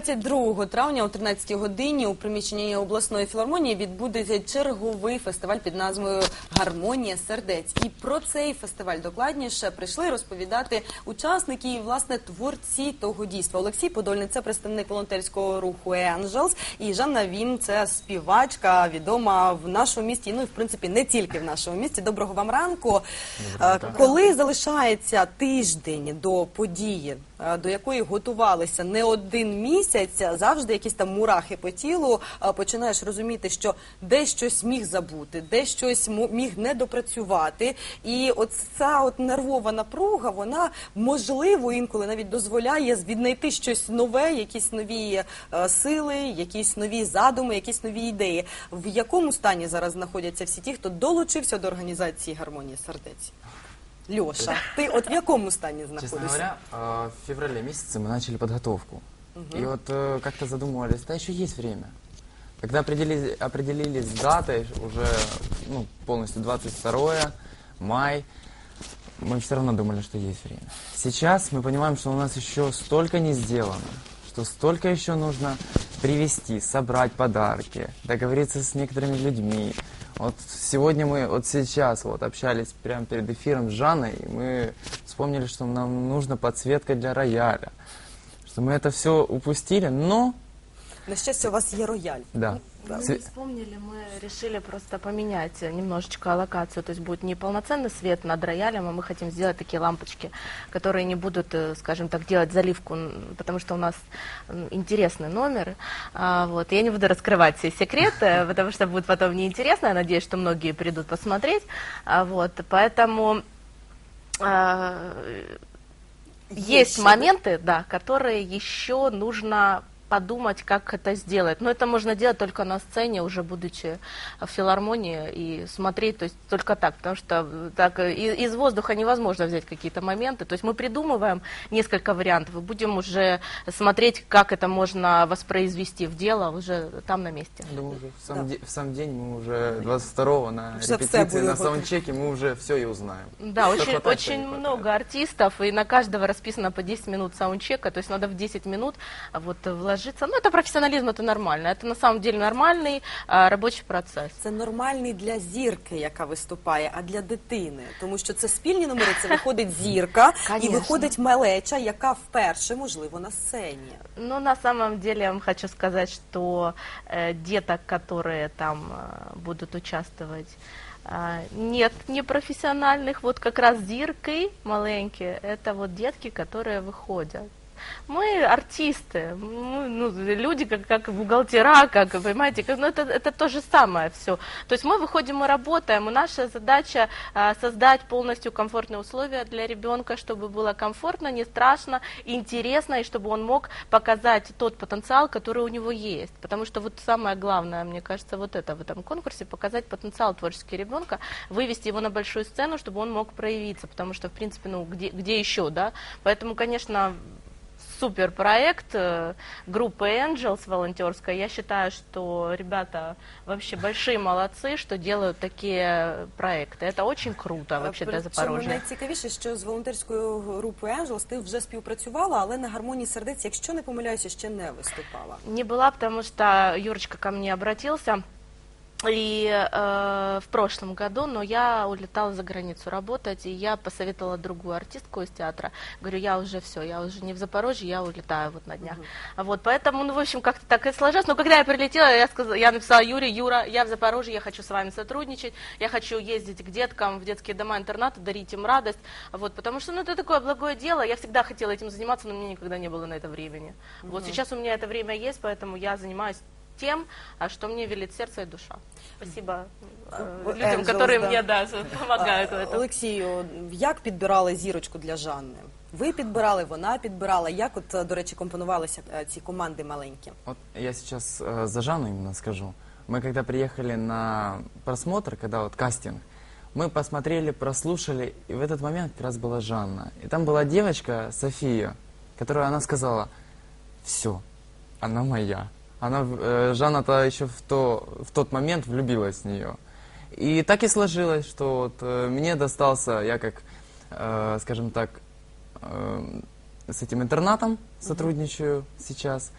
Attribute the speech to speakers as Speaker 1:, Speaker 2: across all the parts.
Speaker 1: 22 травня о 13 годині у приміщенні обласної філармонії відбудеться черговий фестиваль під назвою Гармонія сердець. І про цей фестиваль докладніше прийшли розповідати учасники і власне творці того дійства. Олексій Подольний це представник волонтерського руху Angels, і Жанна Вім це співачка, відома в нашому місті. Ну і в принципі не тільки в нашому місті. Доброго вам ранку. Е, Коли залишається тиждень до події, до якої готувалися не один місяць, завжди якісь там мурахи по тілу, е, починаєш розуміти, що десь щось міг забути, десь щось міг не допрацювати. І от ця от нервова напруга, вона можливо інколи навіть дозволяє віднайти щось нове, якісь нові е, сили, якісь нові задуми, якісь нові ідеї. В якому стані зараз знаходяться всі ті, хто долучився до організації гармонії сердець? Льоша, ти от в якому стані
Speaker 2: Честно
Speaker 1: знаходишся?
Speaker 2: говоря, э, в феврале месяце мы начали подготовку. И вот э, как-то задумывались, да еще есть время. Когда определились, определились с датой, уже ну, полностью 22 май, мы все равно думали, что есть время. Сейчас мы понимаем, что у нас еще столько не сделано, что столько еще нужно привести, собрать подарки, договориться с некоторыми людьми. Вот сегодня мы, вот сейчас вот общались прямо перед эфиром с Жанной, и мы вспомнили, что нам нужна подсветка для рояля, что мы это все упустили, но
Speaker 1: На щастя, у вас є рояль.
Speaker 2: да.
Speaker 3: Мы
Speaker 2: Све-
Speaker 3: не вспомнили, мы решили просто поменять немножечко локацию, то есть будет не полноценный свет над роялем, а мы хотим сделать такие лампочки, которые не будут, э, скажем так, делать заливку, потому что у нас интересный номер, А, вот, я не буду раскрывать все секреты, потому что будет потом неинтересно, я надеюсь, что многие придут посмотреть, А, вот, поэтому а, есть
Speaker 1: Еще,
Speaker 3: моменты, да, которые еще нужно подумать, как это сделать. Но это можно делать только на сцене, уже будучи в филармонии и смотреть, то есть только так, потому что э, так э, из воздуха невозможно взять какие-то моменты. То есть мы придумываем несколько вариантов и будем уже смотреть, как это можно воспроизвести в дело уже там на месте.
Speaker 2: Думаю, уже в сам,
Speaker 1: Да.
Speaker 2: де- в сам день мы уже 22-го на
Speaker 1: все
Speaker 2: репетиции, на саундчеке мы уже все и узнаем.
Speaker 3: Да,
Speaker 2: Что
Speaker 3: очень,
Speaker 2: хватает,
Speaker 3: очень много артистов, и на каждого расписано по 10 минут саундчека, то есть надо в 10 минут а, вот э, вложиться. Ну, это профессионализм, это нормально. Это на самом деле нормальный а, рабочий процесс.
Speaker 1: Це нормальний для зірки, яка виступає, а для дитини, тому що це спільні номери, це виходить зірка і
Speaker 3: Конечно.
Speaker 1: виходить малеча, яка вперше можливо на сцені.
Speaker 3: Ну, на самом деле, я вам хочу сказать, что э, деток, которые там э, будут участвовать, э, нет непрофессиональных, вот как раз Диркой маленькие, это вот детки, которые выходят. Мы артисты, мы, ну, люди как, как бухгалтера, как, понимаете, как, ну, это, это то же самое все. То есть мы выходим и работаем, и наша задача а, создать полностью комфортные условия для ребенка, чтобы было комфортно, не страшно, интересно, и чтобы он мог показать тот потенциал, который у него есть. Потому что вот самое главное, мне кажется, вот это в этом конкурсе, показать потенциал творческий ребенка, вывести его на большую сцену, чтобы он мог проявиться, потому что, в принципе, ну, где, где еще, да? Поэтому, конечно, супер проект э, группы Angels волонтерская. Я считаю, что ребята вообще большие молодцы, что делают такие проекты. Это очень круто вообще для
Speaker 1: Причому
Speaker 3: Запорожья.
Speaker 1: найцікавіше, що з волонтерською групою Angels ти вже співпрацювала, але на гармонії сердець, якщо не помиляюся, ще не виступала.
Speaker 3: Не была, потому что Юрочка ко мне обратился. И э, в прошлом году, но я улетала за границу работать, и я посоветовала другую артистку из театра. Говорю, я уже все, я уже не в Запорожье, я улетаю вот на днях. Вот, поэтому, ну, в общем, как-то так и сложилось. Но когда я прилетела, я, сказала, я написала Юре, Юра, я в Запорожье, я хочу с вами сотрудничать, я хочу ездить к деткам в детские дома-интернаты, дарить им радость. Вот, потому что, ну, это такое благое дело, я всегда хотела этим заниматься, но мне никогда не было на это времени. Вот сейчас у меня это время есть, поэтому я занимаюсь тем, а что мне велит сердце и душа. Спасибо э,
Speaker 1: Э,
Speaker 3: людям,
Speaker 1: Angels,
Speaker 3: которые
Speaker 1: да.
Speaker 3: мне да, помогают в
Speaker 1: А,
Speaker 3: этом.
Speaker 1: Олексію, як підбирали зірочку для Жанни? Ви підбирали, вона підбирала. Як от, е, до речі, компонувалися е, ці команди маленькі?
Speaker 2: Вот я сейчас э, за Жанну именно скажу. Мы когда приехали на просмотр, когда вот кастинг, мы посмотрели, прослушали, и в этот момент как раз была Жанна. И там была девочка, София, которая она сказала, все, она моя. Она, в- э, Жанна-то еще в, то, в тот момент влюбилась в нее. И так и сложилось, что вот, э, мне достался, я как, э, скажем так, э, с этим интернатом сотрудничаю сейчас.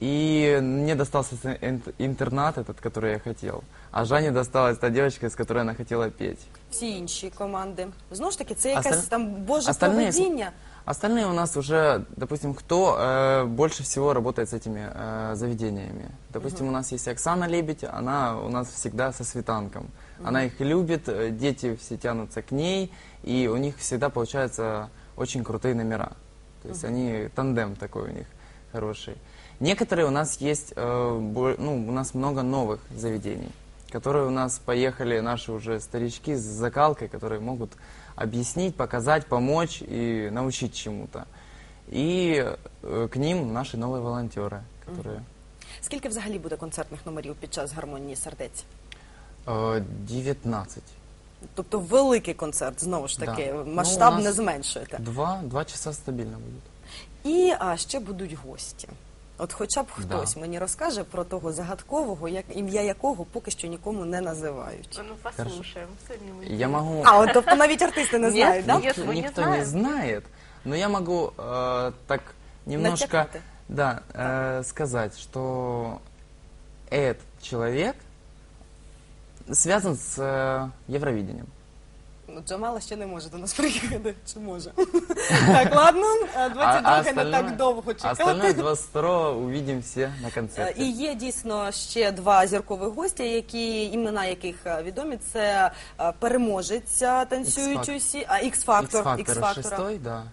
Speaker 2: И мне достался с- ин- интернат этот, который я хотел. А Жанне досталась та девочка, с которой она хотела петь.
Speaker 1: Всі інші команди. Знову ж таки, це якесь
Speaker 2: Осталь-
Speaker 1: там боже
Speaker 2: остальные с-
Speaker 1: поведіння.
Speaker 2: Остальные у нас уже, допустим, кто э, больше всего работает с этими э, заведениями. Допустим, у нас есть Оксана Лебедь, она у нас всегда со светанком. Она их любит, э, дети все тянутся к ней, и у них всегда получаются очень крутые номера. То есть они, тандем такой у них хороший. Некоторые у нас есть, э, бо- ну, у нас много новых заведений, которые у нас поехали наши уже старички с закалкой, которые могут объяснить, показать, помочь и научить чему-то. И э, к ним наши новые волонтеры, которые
Speaker 1: Скільки взагалі буде концертних номерів під час гармонії сердець?
Speaker 2: э, 19.
Speaker 1: Тобто великий концерт, знову ж
Speaker 2: Да.
Speaker 1: таки,
Speaker 2: Ну,
Speaker 1: масштаб
Speaker 2: у нас
Speaker 1: не зменшуєте.
Speaker 2: Два, два часа стабильно будет.
Speaker 1: І а, ще будуть гості. От хоча б
Speaker 2: Да.
Speaker 1: хтось мені розкаже про того загадкового, як ім'я якого поки що нікому не називають.
Speaker 3: Ну, послушаем. Сегодня мы
Speaker 2: Я могу...
Speaker 1: А, от, тобто навіть артисти не
Speaker 3: Ні,
Speaker 1: знають, да?
Speaker 3: ні. Нет, мы не
Speaker 2: Никто
Speaker 3: знаем.
Speaker 2: не знает, но я могу э, так немножко
Speaker 1: Натякнути.
Speaker 2: да, э, сказать, что этот человек связан с э, Евровидением.
Speaker 1: Ну, Джамала ще не може до нас приїхати. Чи може? так, ладно, а 22
Speaker 2: а
Speaker 1: не так довго
Speaker 2: а
Speaker 1: чекати.
Speaker 2: 22 увидим все на
Speaker 1: Е,
Speaker 2: концерте.
Speaker 1: І є дійсно ще два зіркових гості, які імена яких е, відомі. Це е, переможець е, танцюючої сі- а X-Factor,
Speaker 2: X-Factor да.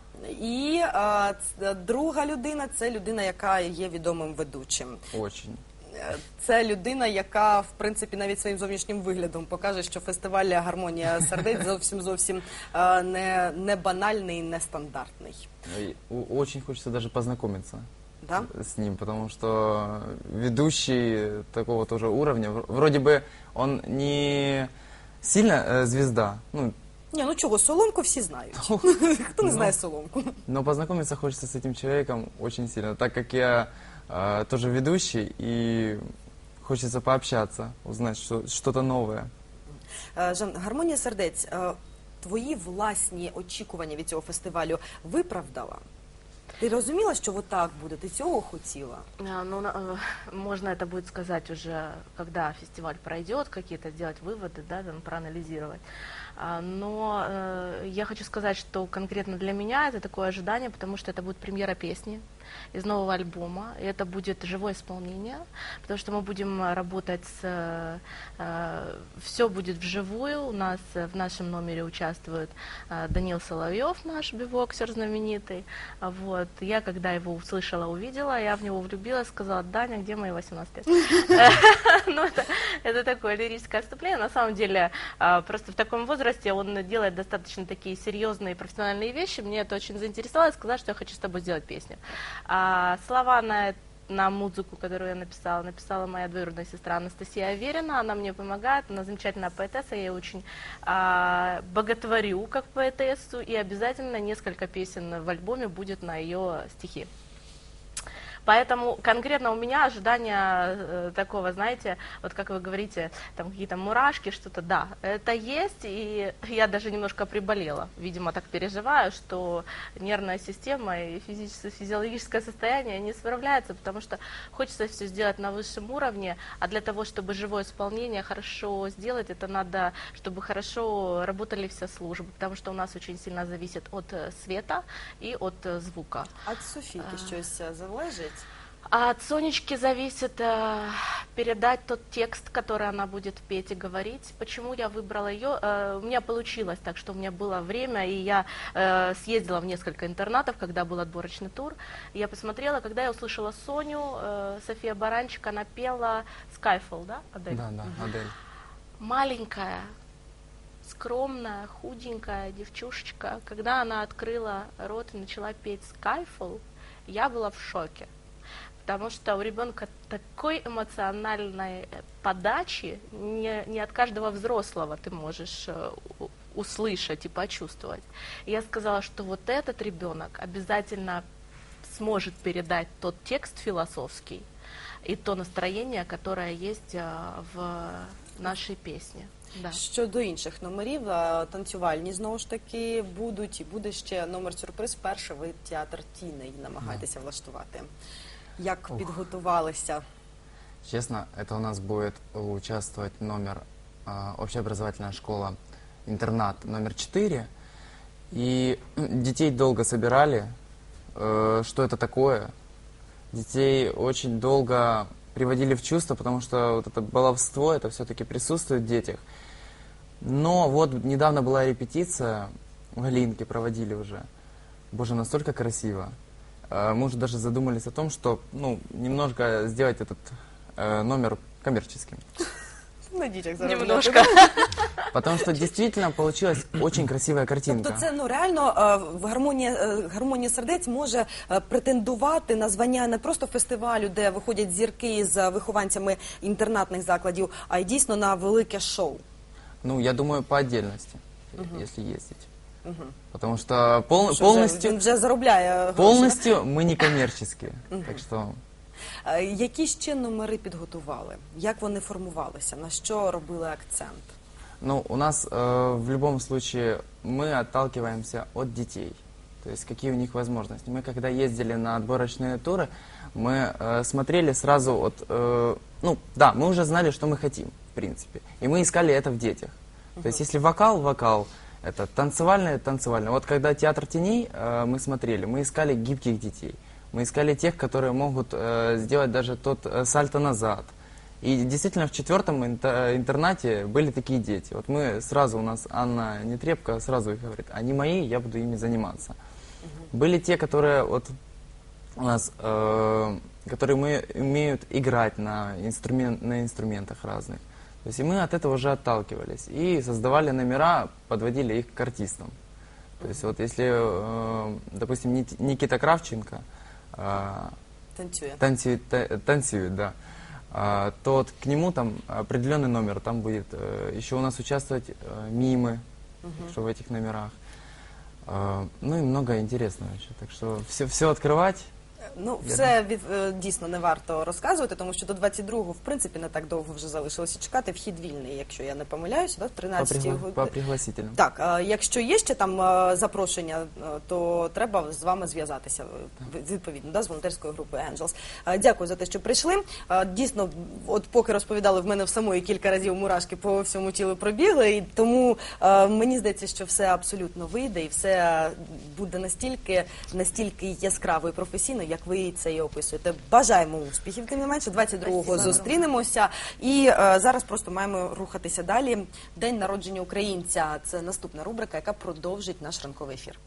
Speaker 1: І е, ц- друга людина це людина, яка є відомим ведучим.
Speaker 2: Очень
Speaker 1: Е, Це людина, яка в принципі навіть своїм зовнішнім виглядом покаже, що фестиваль гармонія сердець зовсім зовсім е, не, не банальний, не стандартний.
Speaker 2: И у- Очень хочется даже познакомиться
Speaker 1: Да?
Speaker 2: с ним, потому что ведущий такого тоже уровня, в- вроде бы он не сильно э, звезда, ну,
Speaker 1: Ні, ну чого, Соломку всі знають. Хто не знає Соломку?
Speaker 2: но познакомиться хочется с этим человеком очень сильно, так как я э, тоже ведущий и хочется пообщаться, узнать что- что-то новое.
Speaker 1: Е, Жан, гармонія сердець, е, твої власні очікування від цього фестивалю виправдала? Ти розуміла, що отак буде? Ти цього хотіла?
Speaker 3: А, Ну, на- э, можно это будет сказать уже, когда фестиваль пройдет, какие-то сделать выводы, да, там, проанализировать. А, Но э, я хочу сказать, что конкретно для меня это такое ожидание, потому что это будет премьера песни из нового альбома, и это будет живое исполнение, потому что мы будем э, работать с... все будет вживую, у нас э, в нашем номере участвует э, Данил Соловьев, наш бивоксер знаменитый, Вот. Я, когда его услышала, увидела, я в него влюбилась, сказала, Даня, где мои 18 лет? Ну, это, такое лирическое отступление. На самом деле, просто в таком возрасте он делает достаточно такие серьезные профессиональные вещи. Мне это очень заинтересовало, и сказала, что я хочу с тобой сделать песню. А слова на на музыку, которую я написала, написала моя двоюродная сестра Анастасия Аверина. Она мне помогает, она замечательная поэтесса, я ее очень а, боготворю как поэтессу, и обязательно несколько песен в альбоме будет на ее стихи. Поэтому конкретно у меня ожидания э, такого, знаете, вот как вы говорите, там какие-то мурашки, что-то, да, это есть, и я даже немножко приболела. Видимо, так переживаю, что нервная система и физическое, физиологическое состояние не справляются, потому что хочется все сделать на высшем уровне, а для того, чтобы живое исполнение хорошо сделать, это надо, чтобы хорошо работали все службы, потому что у нас очень сильно зависит от э, света и от э, звука.
Speaker 1: А від Софійки щось е, залежить?
Speaker 3: А от Сонечки зависит э, передать тот текст, который она будет петь и говорить. Почему я выбрала ее? Э, у меня получилось так, что у меня было время, и я э, съездила в несколько интернатов, когда был отборочный тур. Я посмотрела, когда я услышала Соню, э, София Баранчик, она пела Skyfall, да, Адель?
Speaker 2: Да, да, Адель.
Speaker 3: маленькая, скромная, худенькая девчушечка, когда она открыла рот и начала петь Skyfall, я была в шоке Потому что у ребенка такой эмоциональной э, подачи не, не от каждого взрослого ты можешь э, у- услышать и почувствовать. И я сказала, что вот этот ребенок обязательно сможет передать тот текст философский и то настроение, которое есть а, в нашей песне. Да.
Speaker 1: Щодо інших номерів, е, танцювальні знову ж таки будуть і буде ще номер сюрприз. Перше ви театр тіней намагаєтеся влаштувати. Як підготувалися?
Speaker 2: Честно, это у нас будет участвовать номер а, общеобразовательная школа интернат номер 4. И детей долго собирали, э, что это такое. Детей очень долго приводили в чувство, потому что вот это баловство, это все-таки присутствует в детях. Но вот недавно была репетиция, в Галинке проводили уже. Боже, настолько красиво. Э, Мы уже даже задумались о том, что ну, немножко сделать этот э, номер коммерческим.
Speaker 1: На дітях
Speaker 3: Немножко.
Speaker 2: Потому что действительно получилась очень красивая картинка.
Speaker 1: Тобто це ну реально е, в гармонія, е, гармонія сердець може е, претендувати на звання не просто фестивалю, де виходять зірки з вихованцями інтернатних закладів, а й дійсно на велике шоу.
Speaker 2: Ну, я думаю, по отдельности, если ездить. Потому что пол-
Speaker 1: Що
Speaker 2: полностью,
Speaker 1: вже, він вже заробляє гроші.
Speaker 2: полностью мы не коммерческие. Так что
Speaker 1: Е, Які ще номери підготували? Як вони формувалися? На що робили акцент?
Speaker 2: Ну, у нас э, в любом случае мы отталкиваемся от детей. То есть какие у них возможности. Мы когда ездили на отборочные туры, мы э, смотрели сразу от... э, ну, да, мы уже знали, что мы хотим, в принципе. И мы искали это в детях. То есть если вокал, вокал, это танцевальное, танцевальное. Вот когда театр теней э, мы смотрели, мы искали гибких детей. Мы искали тех, которые могут э, сделать даже тот э, сальто назад. И действительно в четвертом инте- интернате были такие дети. Вот мы сразу, у нас Анна Нетребко сразу их говорит, они мои, я буду ими заниматься. Были те, которые вот у нас, э, которые мы, умеют играть на, инструмент, на инструментах разных. То есть и мы от этого уже отталкивались. И создавали номера, подводили их к артистам. То есть вот если, э, допустим, Никита Кравченко, э, танцует, та- танцует, да, а, то вот к нему там определенный номер, там будет э, еще у нас участвовать э, мимы, что в этих номерах. Ну и много интересного еще. Так что все, все открывать.
Speaker 1: Ну, все від, е, дійсно не варто розказувати, тому що до 22-го, в принципі, не так довго вже залишилося чекати. Вхід вільний, якщо я не помиляюся, да, в
Speaker 2: По,
Speaker 1: 13
Speaker 2: пригла-
Speaker 1: годині.
Speaker 2: по пригласительным.
Speaker 1: Так, а якщо є ще там е, запрошення, е, то треба з вами зв'язатися е, відповідно да, з волонтерської групи Angels. Е, Дякую за те, що прийшли. Е, Дійсно, от поки розповідали, в мене в самої кілька разів мурашки по всьому тілу пробігли, і тому е, мені здається, що все абсолютно вийде, і все буде настільки, настільки яскраво і професійно, як ви це і описуєте. Бажаємо успіхів, тим не менше, 22-го зустрінемося. І е, зараз просто маємо рухатися далі. День народження українця це наступна рубрика, яка продовжить наш ранковий ефір.